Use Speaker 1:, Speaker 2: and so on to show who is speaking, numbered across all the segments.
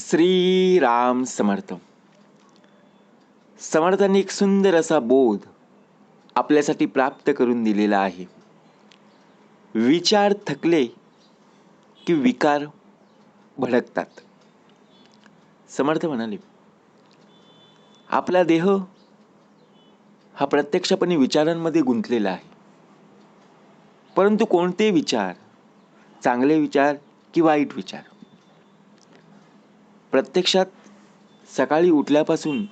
Speaker 1: श्रीराम समर्थ. समर्थांनी एक सुंदर असा बोध आपल्यासाठी प्राप्त करून दिलेला आहे. विचार थकले की विकार भडकतात. समर्थ म्हणाले आपला देह हा प्रत्यक्षपणे विचारांमध्ये गुंतलेला आहे. परंतु कोणते विचार? चांगले विचार की वाईट विचार? प्रत्यक्षात सकाळी उठल्यापासून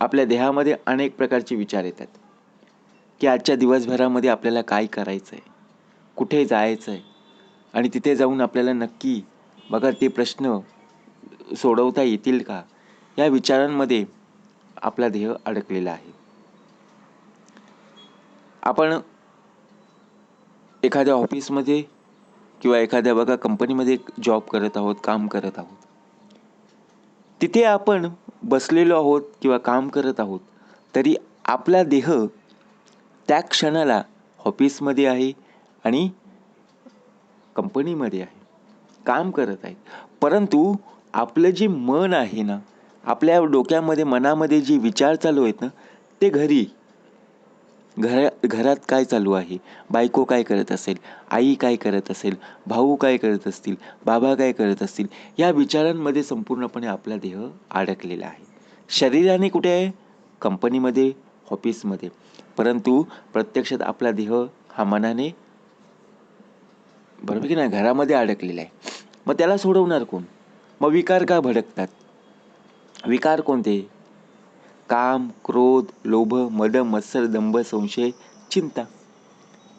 Speaker 1: आपल्या देहामध्ये अनेक प्रकारचे विचार येतात की आजच्या दिवसभरामध्ये आपल्याला काय करायचं आहे कुठे जायचं आहे आणि तिथे जाऊन आपल्याला नक्की बघा ते प्रश्न सोडवता येतील का? या विचारांमध्ये आपला देह अडकलेला आहे. आपण एखाद्या ऑफिसमध्ये किंवा एखाद्या बघा कंपनीमध्ये जॉब करत आहोत काम करत आहोत. तिथे आपण बसलेलो आहोत किंवा काम करत आहोत तरी आपला देह त्या क्षणाला ऑफिसमध्ये आहे आणि कंपनीमध्ये आहे काम करत आहे. परंतु आपलं जे मन आहे ना आपल्या डोक्यामध्ये मनामध्ये जे विचार चालू आहेत ना ते घरी घरा घरात काय चालू आहे? बायको काय करत असेल? आई काय करत असेल? भाऊ काय करत असतील? बाबा काय करत असतील? या विचारांमध्ये संपूर्णपणे आपला देह अडकलेला आहे. शरीराने कुठे आहे? कंपनीमध्ये ऑफिसमध्ये. परंतु प्रत्यक्षात आपला देह हा मनाने बरोबर की नाही? घरामध्ये अडकलेला आहे. मग त्याला सोडवणार कोण? मग विकार का भडकतात? विकार कोणते? काम क्रोध लोभ मद मत्सर दंभ संशय चिंता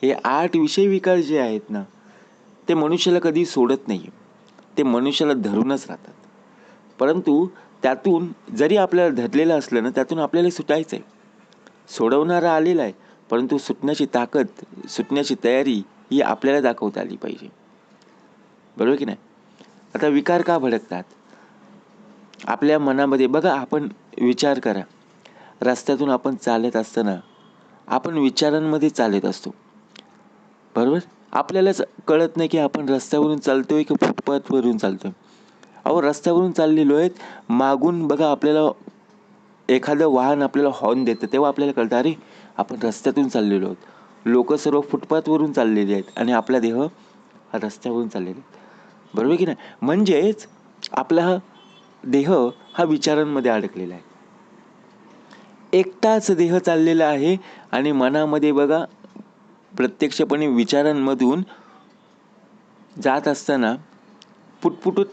Speaker 1: हे आठ विषय विकार जे आहेत ना ते मनुष्याला कधी सोडत नाही ते मनुष्याला धरूनच राहतात. परंतु त्यातून जरी आपल्याला धरलेलं असलं ना त्यातून आपल्याला सुटायचं आहे सोडवणारा आलेला आहे परंतु सुटण्याची ताकद सुटण्याची तयारी ही आपल्याला दाखवता आली पाहिजे. बरोबर की नाही? आता विकार का भडकतात? आपल्या मनामध्ये बघा आपण विचार करा. रस्त्यातून आपण चालत असताना आपण विचारांमध्ये चालत असतो. बरोबर? आपल्यालाच कळत नाही की आपण रस्त्यावरून चालतोय की फुटपाथवरून चालतोय. अहो रस्त्यावरून चाललेलो आहेत मागून बघा आपल्याला एखादं वाहन आपल्याला हॉर्न देतं. तेव्हा आपल्याला कळतं अरे आपण रस्त्यातून चाललेलो आहोत. लोक सर्व फुटपाथवरून चाललेले आहेत आणि आपला देह हा रस्त्यावरून चाललेला आहे. बरोबर की नाही? म्हणजेच आपला हा देह हा विचारांमध्ये अडकलेला आहे. एकटाच देह चाललेला आहे आणि मनामध्ये बघा प्रत्यक्षपणे विचारांमधून जात असताना पुटपुटूत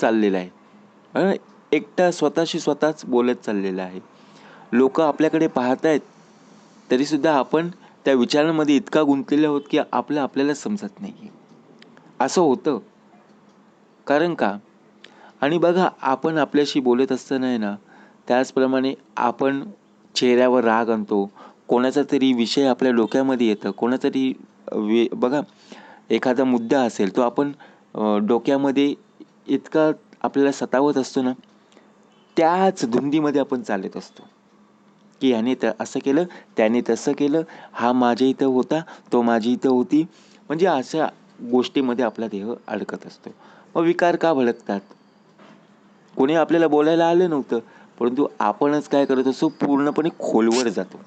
Speaker 1: चाललेला आहे. एकटा स्वतःशी स्वतःच बोलत चाललेला आहे. लोक आपल्याकडे पाहत आहेत तरीसुद्धा आपण त्या विचारांमध्ये इतका गुंतलेला आहोत की आपलं आपल्याला समजत नाही असं होतं. कारण का? आणि बघा आपण आपल्याशी बोलत असताना आहे ना त्याचप्रमाणे आपण चेहऱ्यावर राग आणतो. कोणाचा तरी विषय आपल्या डोक्यामध्ये येतं. कोणाचा तरी वे बघा एखादा मुद्दा असेल तो आपण डोक्यामध्ये इतका आपल्याला सतावत असतो ना त्याच धुंदीमध्ये आपण चालत असतो. की ह्याने तर असं केलं त्याने तसं केलं हा माझ्या इथं होता तो माझी इथं होती. म्हणजे अशा गोष्टीमध्ये आपला देह अडकत असतो. मग विकार का भडकतात? कोणी आपल्याला बोलायला आलं नव्हतं. परंतु आपणच काय करत असतो पूर्णपणे खोलवर जातो.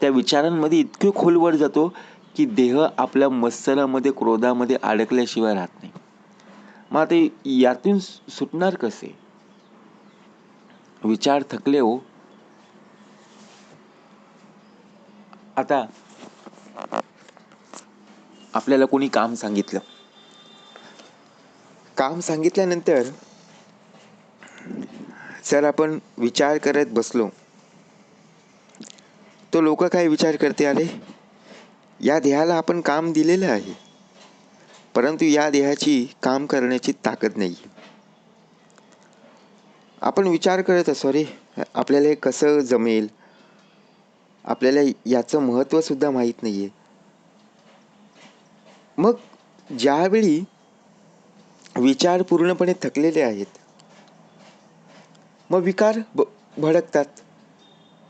Speaker 1: त्या विचारांमध्ये इतके खोलवर जातो की देह आपल्या मत्सरामध्ये क्रोधामध्ये अडकल्याशिवाय राहत नाही. मग आता यातून सुटणार कसे? विचार थकले हो. आता आपल्याला कोणी काम सांगितलं? काम सांगितल्यानंतर जर आपण विचार करत बसलो. तो लोक काय विचार करते अरे या देहाला आपण काम दिलेलं आहे. परंतु या देहाची काम करण्याची ताकद नाही. आपण विचार करत असो अरे आपल्याला हे कसं जमेल? आपल्याला याचं महत्त्वसुद्धा माहीत नाही आहे मग ज्यावेळी विचार पूर्णपणे थकलेले आहेत मग विकार ब भडकतात.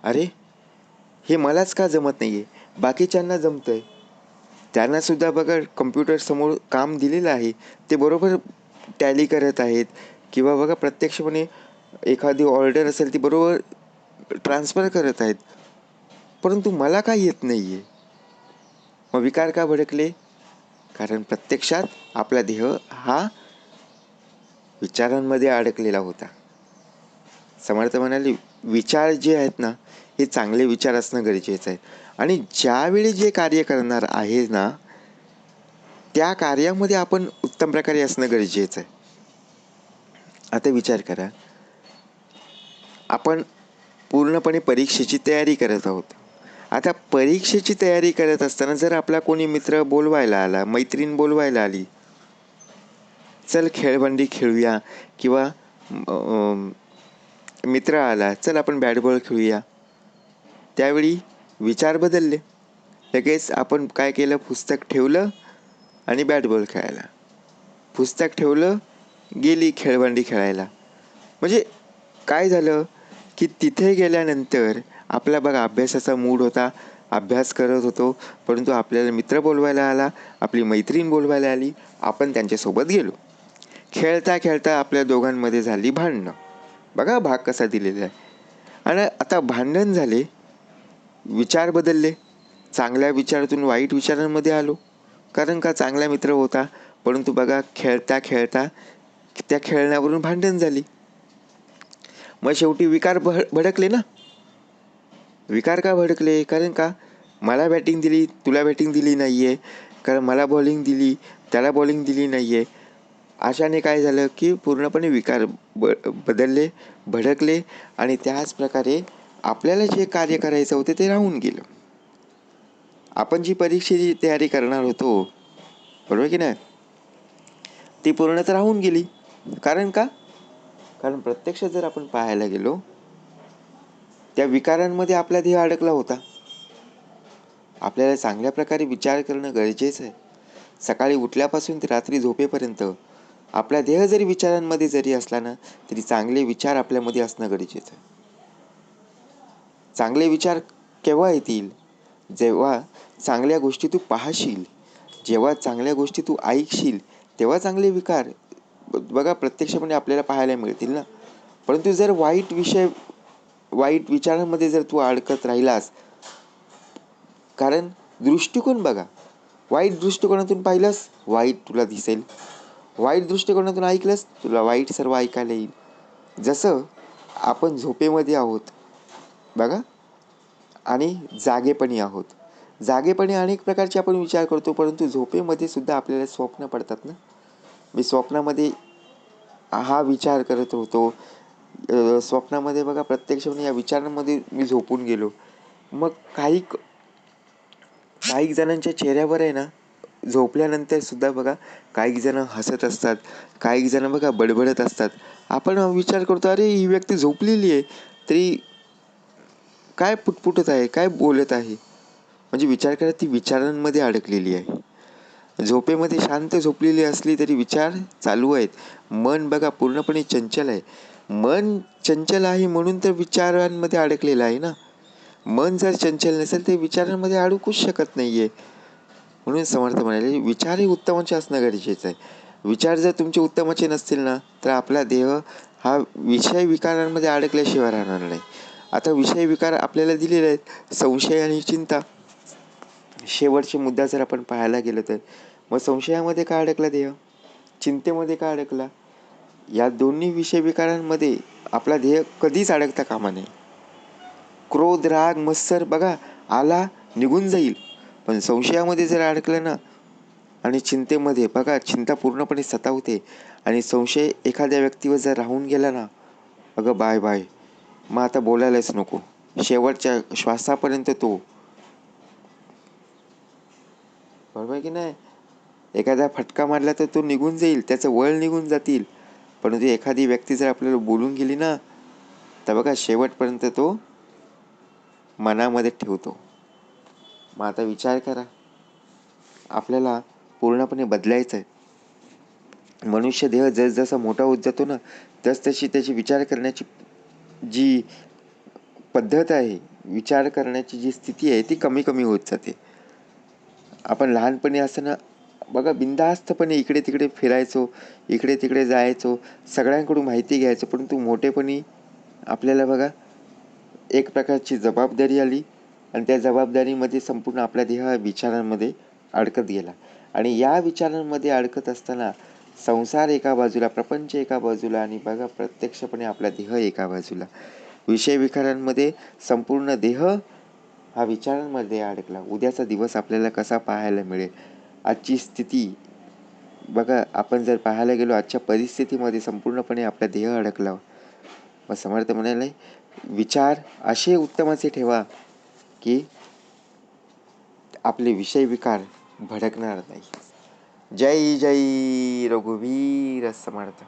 Speaker 1: अरे हे मलाच का जमत नाही आहे बाकीच्यांना जमतं आहे त्यांनासुद्धा बघा कम्प्युटरसमोर काम दिलेलं आहे. ते बरोबर टॅली करत आहेत.
Speaker 2: किंवा बघा प्रत्यक्षपणे एखादी ऑर्डर असेल ती बरोबर ट्रान्सफर करत आहेत. परंतु मला काय येत नाही आहे मग विकार का भडकले? कारण प्रत्यक्षात आपला देह हा विचारांमध्ये अडकलेला होता. समर्थ म्हणाले विचार जे आहेत ना हे चांगले विचार असणं गरजेचं आहे. आणि ज्यावेळी जे कार्य करणार आहे ना त्या कार्यामध्ये आपण उत्तम प्रकारे असणं गरजेचं आहे. आता विचार करा. आपण पूर्णपणे परीक्षेची तयारी करत आहोत. आता परीक्षेची तयारी करत असताना जर आपला कोणी मित्र बोलवायला आला मैत्रीण बोलवायला आली चल खेळबंडी खेळूया किंवा मित्र आला चल आपण बॅट बॉल खेळूया. त्यावेळी विचार बदलले. लगेच आपण काय केलं? पुस्तक ठेवलं आणि बॅट बॉल खेळायला. पुस्तक ठेवलं गेली खेळवंडी खेळायला. म्हणजे काय झालं? की तिथे गेल्यानंतर आपला बघा अभ्यासाचा मूड होता. अभ्यास करत होतो परंतु आपल्याला मित्र बोलवायला आला आपली मैत्रीण बोलवायला आली आपण त्यांच्यासोबत गेलो. खेळता खेळता आपल्या दोघांमध्ये झाली भांडणं. बघा भाग कसा दिलेला आहे. आणि आता भांडण झाले विचार बदलले चांगल्या विचारातून वाईट विचारांमध्ये आलो. कारण का चांगला मित्र होता परंतु बघा खेळता खेळता त्या खेळण्यावरून भांडण झाली. मग शेवटी विकार भड भडकले ना? विकार का भडकले? कारण का मला बॅटिंग दिली तुला बॅटिंग दिली नाही आहे कारण मला बॉलिंग दिली त्याला बॉलिंग दिली नाही आहे अशाने काय झालं की पूर्णपणे विकार ब बदलले भडकले आणि त्याच प्रकारे आपल्याला जे कार्य करायचं होतं ते राहून गेलं. आपण जी परीक्षेची तयारी करणार होतो बरोबर की नाही? ती पूर्णतः राहून गेली. कारण का? कारण प्रत्यक्ष जर आपण पाहायला गेलो त्या विकारांमध्ये आपला देह अडकला होता. आपल्याला चांगल्या प्रकारे विचार करणं गरजेचं आहे. सकाळी उठल्यापासून ते रात्री झोपेपर्यंत आपला देह जरी विचारांमध्ये जरी असला ना तरी चांगले विचार आपल्यामध्ये असणं गरजेचं आहे. चांगले विचार केव्हा येतील? जेव्हा चांगल्या गोष्टी तू पाहशील जेव्हा चांगल्या गोष्टी तू ऐकशील तेव्हा चांगले विकार बघा प्रत्यक्षपणे आपल्याला पाहायला मिळतील ना. परंतु जर वाईट विषय वाईट विचारांमध्ये जर तू अडकत राहिलास कारण दृष्टिकोन बघा. वाईट दृष्टिकोनातून पाहिलंस वाईट तुला दिसेल. वाईट दृष्टिकोनातून ऐकलंस तुला वाईट सर्व ऐकायला येईल. जसं आपण झोपेमध्ये आहोत बघा. आणि जागेपणी आहोत. जागेपणी अनेक प्रकारचे आपण विचार करतो परंतु झोपेमध्ये सुद्धा आपल्याला स्वप्न पडतात ना. मी स्वप्नामध्ये हा विचार करत होतो. स्वप्नामध्ये बघा प्रत्यक्षपणे या विचारांमध्ये मी झोपून गेलो. मग काही काही जणांच्या चेहऱ्यावर आहे ना झोपल्यानंतर सुद्धा बघा काही जण हसत असतात काही जण बघा बडबडत असतात. आपण विचार करतो अरे ही व्यक्ती झोपलेली आहे तरी काय पुटपुटत आहे काय बोलत आहे? म्हणजे विचार करा ती विचारांमध्ये अडकलेली आहे. झोपेमध्ये शांत झोपलेली असली तरी विचार चालू आहेत. मन बघा पूर्णपणे चंचल आहे. मन चंचल आहे म्हणून तर विचारांमध्ये अडकलेलं आहे ना? मन जर चंचल नसेल तर विचारांमध्ये अडकूच शकत नाही आहे म्हणून समर्थ म्हणाले विचारही उत्तमाचे असणं गरजेचं आहे. विचार जर तुमचे उत्तमाचे नसतील ना तर आपला देह हा विषय विकारांमध्ये अडकल्याशिवाय राहणार नाही. आता विषय विकार आपल्याला दिलेले आहेत संशय आणि चिंता. शेवटचे मुद्दा जर आपण पाहायला गेलो तर मग संशयामध्ये का अडकला देह? चिंतेमध्ये का अडकला? या दोन्ही विषय विकारांमध्ये आपला ध्येय कधीच अडकता कामा नये. क्रोध राग मत्सर बघा आला निघून जाईल. पण संशयामध्ये जर अडकलं ना आणि चिंतेमध्ये बघा चिंता पूर्णपणे सतावते आणि संशय एखाद्या व्यक्तीवर जर राहून गेला ना अगं बाय बाय मग आता बोलायलाच नको. शेवटच्या श्वासापर्यंत तो. बरोबर की नाही? एखादा फटका मारला तर तो निघून जाईल त्याचं वळ निघून जातील. परंतु एखादी व्यक्ती जर आपल्याला बोलून गेली ना तर बघा शेवटपर्यंत तो मनामध्ये ठेवतो. मग आता विचार करा. आपल्याला पूर्णपणे बदलायचं आहे मनुष्य देह जसजसा मोठा होत जातो ना तस तशी त्याची विचार करण्याची जी पद्धत आहे विचार करण्याची जी स्थिती आहे ती कमी कमी होत जाते. आपण लहानपणी असताना बघा बिनधास्तपणे इकडे तिकडे फिरायचो इकडे तिकडे जायचो सगळ्यांकडून माहिती घ्यायचो परंतु मोठेपणी आपल्याला बघा एक प्रकारची जबाबदारी आली आणि त्या जबाबदारीमध्ये संपूर्ण आपला देह विचारांमध्ये अडकत गेला. आणि या विचारांमध्ये अडकत असताना संसार एका बाजूला प्रपंच एका बाजूला आणि बघा प्रत्यक्षपणे आपला देह एका बाजूला. विषय विकारांमध्ये संपूर्ण देह हा विचारांमध्ये अडकला. उद्याचा दिवस आपल्याला कसा पाहायला मिळेल? आजची स्थिती बघा आपण जर पाहायला गेलो आजच्या परिस्थितीमध्ये संपूर्णपणे आपला देह अडकला. मग समर्थ म्हणाले विचार असे उत्तम असे ठेवा की आपले विषय विकार भडकणार नाही. जय जय रघुवीर समर्थ.